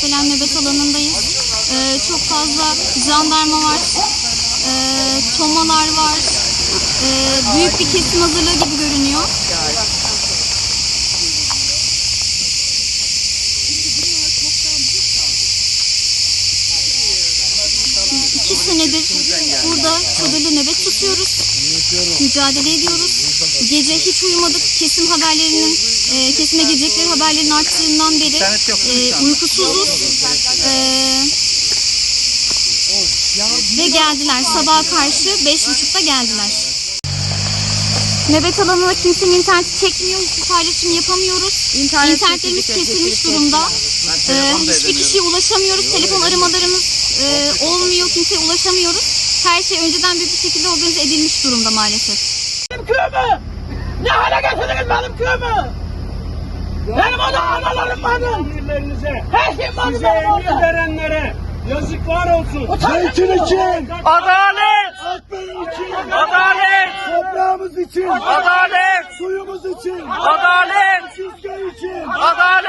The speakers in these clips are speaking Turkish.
Akbelen nöbet alanındayız. Ee, çok fazla jandarma var. Ee, tomalar var. Ee, büyük bir kesim hazırlığı gibi görünüyor. İki senedir burada çadırlı nöbet tutuyoruz. Mücadele ediyoruz. Gece hiç uyumadık. Kesim haberlerinin, e, kesime gelecekleri haberlerin arttığından beri e, uykusuzuz. E, ve geldiler. Sabaha karşı beş buçukta geldiler. Nöbet alanına kimsenin interneti çekmiyor. Hiçbir paylaşım yapamıyoruz. İnternet İnternetlerimiz kesilmiş durumda. Ee, hiçbir kişiye ulaşamıyoruz. Telefon aramalarımız e, olmuyor. Kimseye ulaşamıyoruz. Her şey önceden bir şekilde organize edilmiş durumda maalesef. benim köyümü? Ne hale getirdiniz benim köyümü? Benim orada analarım. Emirlerinize, Her şey vardı size benim emir orada. verenlere yazıklar olsun. Zeytin için, Adalet! Akbel için, Adalet! toprağımız için, Adalet! suyumuz için, Adalet! Türkiye için, Adalet!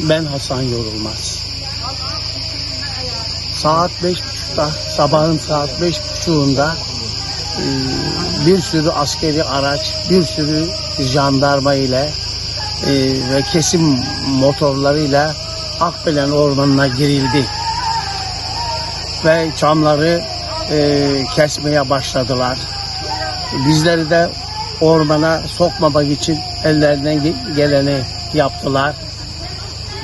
Ben Hasan Yorulmaz. Saat beş buçukta, sabahın saat beş buçuğunda e, bir sürü askeri araç, bir sürü jandarma ile e, ve kesim motorlarıyla Akbelen Ormanı'na girildi. Ve çamları e, kesmeye başladılar. Bizleri de ormana sokmamak için ellerinden ge- geleni yaptılar.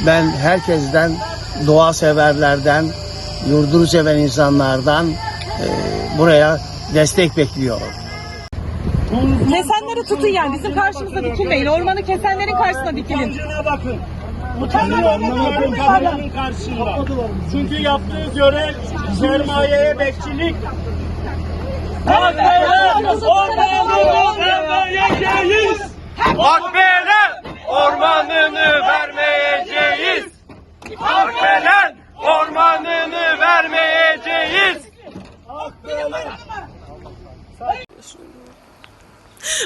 Ben herkesten, doğa severlerden, yurdunu seven insanlardan e, buraya destek bekliyorum. Kesenleri tutun yani. Bizim karşımızda dikilmeyin. Ormanı kesenlerin karşısına dikilin. Utancına bakın. Utanıyor onların kamuoyunun karşısında. Çünkü yaptığı görev sermayeye bekçilik. Akbelen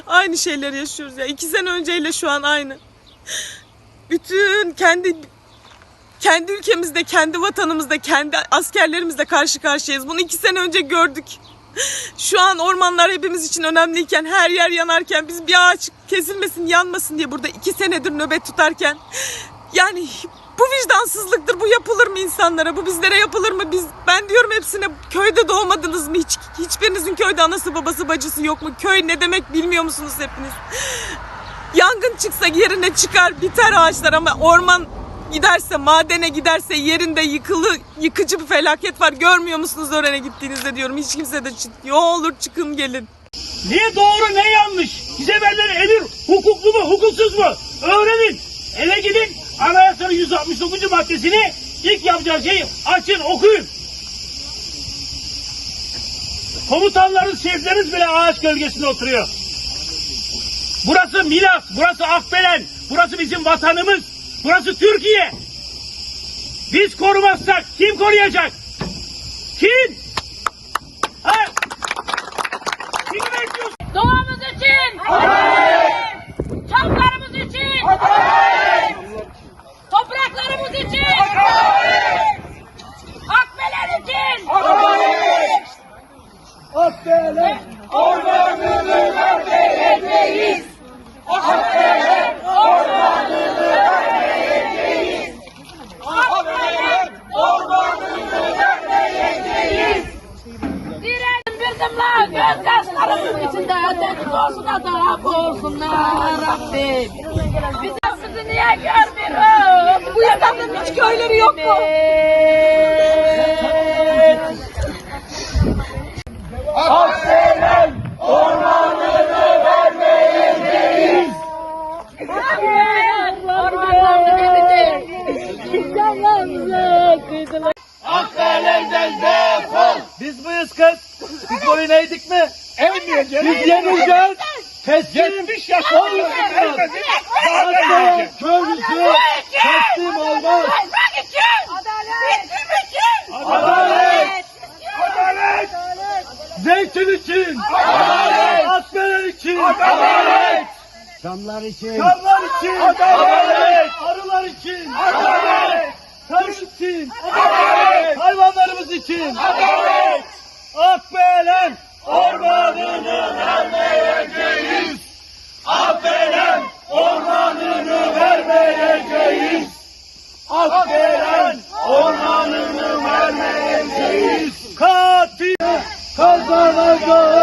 Aynı şeyleri yaşıyoruz ya. İki sene önceyle şu an aynı. Bütün kendi kendi ülkemizde, kendi vatanımızda, kendi askerlerimizle karşı karşıyayız. Bunu iki sene önce gördük. Şu an ormanlar hepimiz için önemliyken, her yer yanarken, biz bir ağaç kesilmesin, yanmasın diye burada iki senedir nöbet tutarken, yani bu vicdansızlıktır. Bu yapılır mı insanlara? Bu bizlere yapılır mı? Biz ben diyorum hepsine köyde doğmadınız mı? Hiç hiçbirinizin köyde anası babası bacısı yok mu? Köy ne demek bilmiyor musunuz hepiniz? Yangın çıksa yerine çıkar biter ağaçlar ama orman giderse madene giderse yerinde yıkılı yıkıcı bir felaket var. Görmüyor musunuz oraya gittiğinizde diyorum. Hiç kimse de. Ne olur çıkın gelin. Ne doğru ne yanlış. Size verilen emir hukuklu mu hukuksuz mu? Öğrenin. Eve gidin anayasanın 169. maddesini ilk yapacağınız şeyi açın okuyun. Komutanlarınız, şefleriniz bile ağaç gölgesinde oturuyor. Burası Milas, burası Akbelen, burası bizim vatanımız, burası Türkiye. Biz korumazsak kim koruyacak? Kim? Olsun da boğulsunlar Rabbim. Biz sizi niye görmüyoruz? Bu İstanbul'un hiç köyleri yok mu? Ormanlarını Teslim olmayacağız. Hatta köylüsü teslim olmaz. Adalet. Adalet. Zeytin için. Adalet. Askerler için. Adalet. Çamlar için. Çamlar için. Adalet. Arılar için. Adalet. Tarım için. Adalet. Hayvanlarımız için. Adalet. Akbelen ormanını Marco!